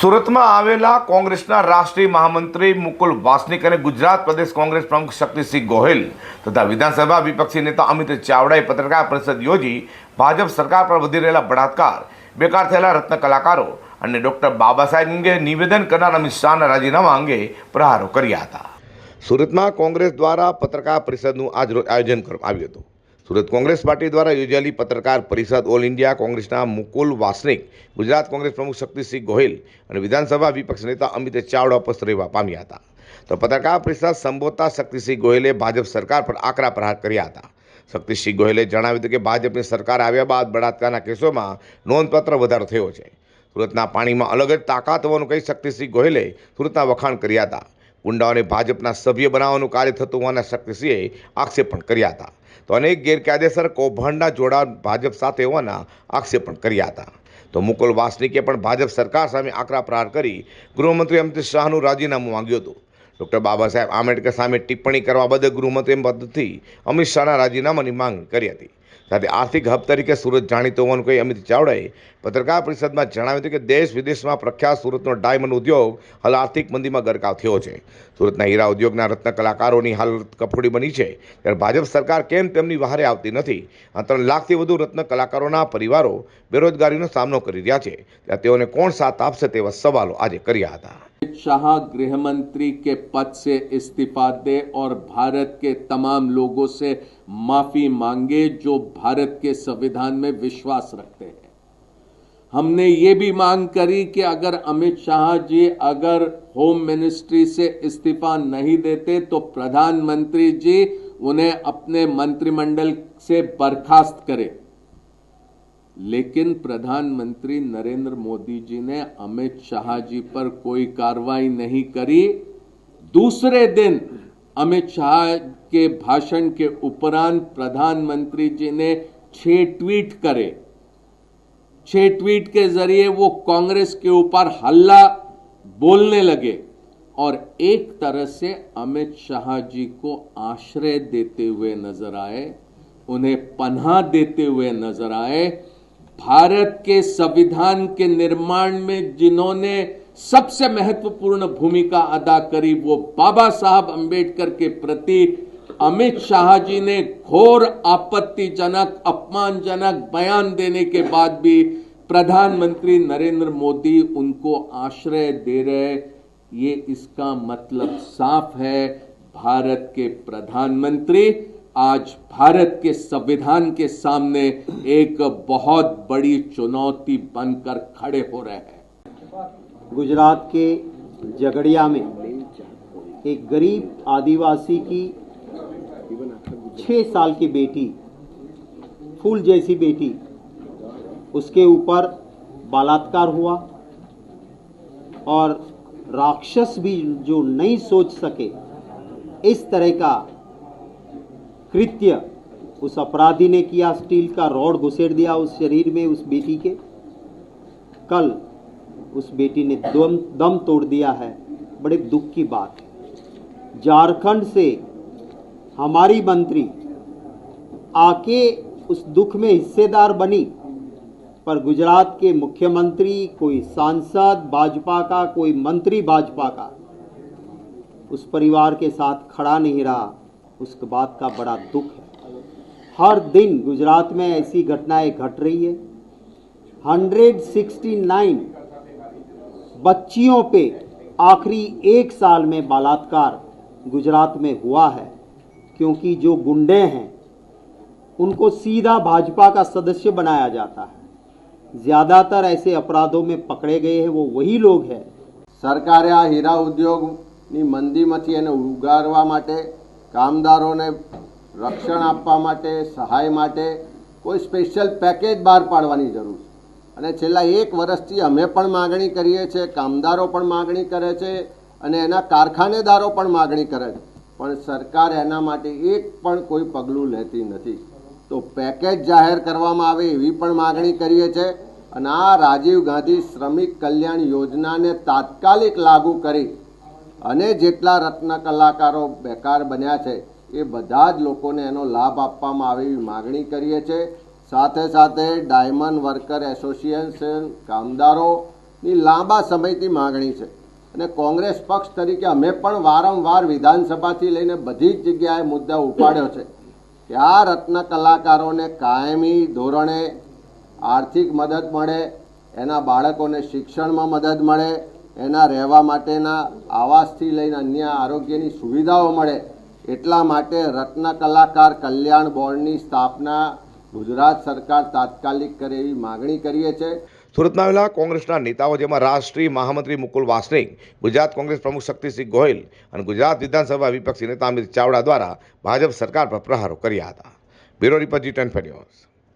સુરતમાં આવેલા કોંગ્રેસના રાષ્ટ્રીય મહામંત્રી મુકુલ વાસનિક અને ગુજરાત પ્રદેશ કોંગ્રેસ પ્રમુખ શક્તિસિંહ ગોહિલ તથા વિધાનસભા વિપક્ષી નેતા અમિત ચાવડાએ પત્રકાર પરિષદ યોજી ભાજપ સરકાર પર વધી રહેલા બળાત્કાર, બેકાર થયેલા રત્ન કલાકારો અને ડોક્ટર બાબા સાહેબ અંગે નિવેદન કરનાર અમિત શાહના રાજીનામા અંગે પ્રહારો કર્યા હતા. સુરતમાં કોંગ્રેસ દ્વારા પત્રકાર પરિષદનું આજરોજ આયોજન કરવામાં આવ્યું હતું. સુરત કોંગ્રેસ પાર્ટી દ્વારા યોજાયેલી પત્રકાર પરિષદ ઓલ ઇન્ડિયા કોંગ્રેસના મુકુલ વાસનિક, ગુજરાત કોંગ્રેસ પ્રમુખ શક્તિસિંહ ગોહિલ અને વિધાનસભા વિપક્ષ નેતા અમિત ચાવડા ઉપસ્થિત રહેવા પામ્યા હતા. તો પત્રકાર પરિષદ સંબોધતા શક્તિસિંહ ગોહિલે ભાજપ સરકાર પર આકરા પ્રહાર કર્યા હતા. શક્તિસિંહ ગોહિલે જણાવ્યું હતું કે ભાજપની સરકાર આવ્યા બાદ બળાત્કારના કેસોમાં નોંધપાત્ર વધારો થયો છે. સુરતના પાણીમાં અલગ જ તાકાત હોવાનું કહી શક્તિસિંહ ગોહિલે સુરતના વખાણ કર્યા હતા. ગુંડાઓને ભાજપના સભ્ય બનાવવાનું કાર્ય થતું હોવાના શક્તિસિંહે આક્ષેપ પણ કર્યા હતા. તો અનેક ગેરકાયદેસર કૌભાંડના જોડાણ ભાજપ સાથે હોવાના આક્ષેપ પણ કર્યા હતા. તો મુકુલ વાસનિકે પણ ભાજપ સરકાર સામે આકરા પ્રહાર કરી ગૃહમંત્રી અમિત શાહનું રાજીનામું માંગ્યું હતું. ડૉક્ટર બાબા સાહેબ આંબેડકર સામે ટિપ્પણી કરવા બદલ ગૃહમંત્રી પદથી અમિત શાહના રાજીનામાની માંગ કરી હતી. સાથે આર્થિક હબ તરીકે સુરત જાણીતો હોવાનું કહી અમિત ચાવડાએ પત્રકાર પરિષદમાં જણાવ્યું હતું કે દેશ વિદેશમાં પ્રખ્યાત સુરતનો ડાયમંડ ઉદ્યોગ હાલ આર્થિક મંદીમાં ગરકાવ થયો છે સુરતના હીરા ઉદ્યોગના રત્ન કલાકારોની હાલત કફોડી બની છે ત્યારે ભાજપ સરકાર કેમ તેમની વહારે આવતી નથી આ ત્રણ લાખથી વધુ રત્ન કલાકારોના પરિવારો બેરોજગારીનો સામનો કરી રહ્યા છે ત્યારે તેઓને કોણ સાથ આપશે તેવા સવાલો આજે કર્યા હતા अमित शाह गृह मंत्री के पद से इस्तीफा दे और भारत के तमाम लोगों से माफ़ी मांगे जो भारत के संविधान में विश्वास रखते हैं। हमने ये भी मांग करी कि अगर अमित शाह जी अगर होम मिनिस्ट्री से इस्तीफा नहीं देते तो प्रधानमंत्री जी उन्हें अपने मंत्रिमंडल से बर्खास्त करें। लेकिन प्रधानमंत्री नरेंद्र मोदी जी ने अमित शाह जी पर कोई कार्रवाई नहीं करी। दूसरे दिन अमित शाह के भाषण के उपरांत प्रधानमंत्री जी ने छह ट्वीट करे। छह ट्वीट के ज़रिए वो कांग्रेस के ऊपर हल्ला बोलने लगे और एक तरह से अमित शाह जी को आश्रय देते हुए नज़र आए, उन्हें पन्हा देते हुए नज़र आए। भारत के संविधान के निर्माण में जिन्होंने सबसे महत्वपूर्ण भूमिका अदा करी वो बाबा साहब अंबेडकर के प्रति। अमित शाह जी ने घोर आपत्तिजनक, अपमानजनक बयान देने के बाद भी प्रधानमंत्री नरेंद्र मोदी उनको आश्रय दे रहे। ये इसका मतलब साफ़ है, भारत के प्रधानमंत्री आज भारत के संविधान के सामने एक बहुत बड़ी चुनौती बनकर खड़े हो रहे हैं। गुजरात के झगड़िया में एक गरीब आदिवासी की छः साल की बेटी, फूल जैसी बेटी, उसके ऊपर बलात्कार हुआ और राक्षस भी जो नहीं सोच सके इस तरह का कृत्य उस अपराधी ने किया। स्टील का रॉड घुसेड़ दिया उस शरीर में उस बेटी के। कल उस बेटी ने दम दम तोड़ दिया है। बड़े दुख की बात। है झारखंड से हमारी मंत्री आके उस दुख में हिस्सेदार बनी, पर गुजरात के मुख्यमंत्री, कोई सांसद भाजपा का, कोई मंत्री भाजपा का, उस परिवार के साथ खड़ा नहीं रहा। उस बात का बड़ा दुख है। हर दिन गुजरात में ऐसी घटनाएँ घट रही है। 169 बच्चियों पे आखिरी एक साल में बलात्कार गुजरात में हुआ है क्योंकि जो गुंडे हैं उनको सीधा भाजपा का सदस्य बनाया जाता है ज़्यादातर ऐसे अपराधों में पकड़े गए हैं वो वही लोग हैं સરકારે આ હીરા ઉદ્યોગની મંદીમાંથી એને ઉગારવા માટે કામદારોને રક્ષણ આપવા માટે સહાય માટે કોઈ સ્પેશિયલ પેકેજ બહાર પાડવાની જરૂર છે અને છેલ્લા એક વર્ષથી અમે પણ માગણી કરીએ છીએ, કામદારો પણ માગણી કરે છે અને એના કારખાનેદારો પણ માગણી કરે છે. પણ સરકાર એના માટે એક પણ કોઈ પગલું લેતી નથી. તો પેકેજ જાહેર કરવામાં આવે એવી પણ માગણી કરીએ છીએ અને આ રાજીવ ગાંધી શ્રમિક કલ્યાણ યોજનાને તાત્કાલિક લાગુ કરી અને જેટલા રત્ન કલાકારો બેકાર બન્યા છે એ બધા જ લોકોને એનો લાભ આપવામાં આવે એવી માગણી કરીએ છીએ સાથે સાથે ડાયમંડ વર્કર એસોસિએશન કામદારોની લાંબા સમયથી માગણી છે. અને કોંગ્રેસ પક્ષ તરીકે અમે પણ વારંવાર વિધાનસભાથી લઈને બધી જ જગ્યાએ મુદ્દા ઉપાડ્યો છે કે આ રત્ન કલાકારોને કાયમી ધોરણે આર્થિક મદદ મળે, એના બાળકોને શિક્ષણમાં મદદ મળે, એના રહેવા માટેના આવાસથી લઈને અન્ય આરોગ્યની સુવિધાઓ મળે, એટલા માટે રત્ન કલાકાર કલ્યાણ બોર્ડની સ્થાપના ગુજરાત સરકાર તાત્કાલિક કરે એવી માગણી કરીએ છીએ સુરતમાં આવેલા કોંગ્રેસના નેતાઓ, જેમાં રાષ્ટ્રીય મહામંત્રી મુકુલ વાસનિક, ગુજરાત કોંગ્રેસ પ્રમુખ શક્તિસિંહ ગોહિલ અને ગુજરાત વિધાનસભા વિપક્ષી નેતા અમિત ચાવડા દ્વારા ભાજપ સરકાર પર પ્રહારો કર્યા હતા. બ્યુરો રિપોર્ટ જી ટેન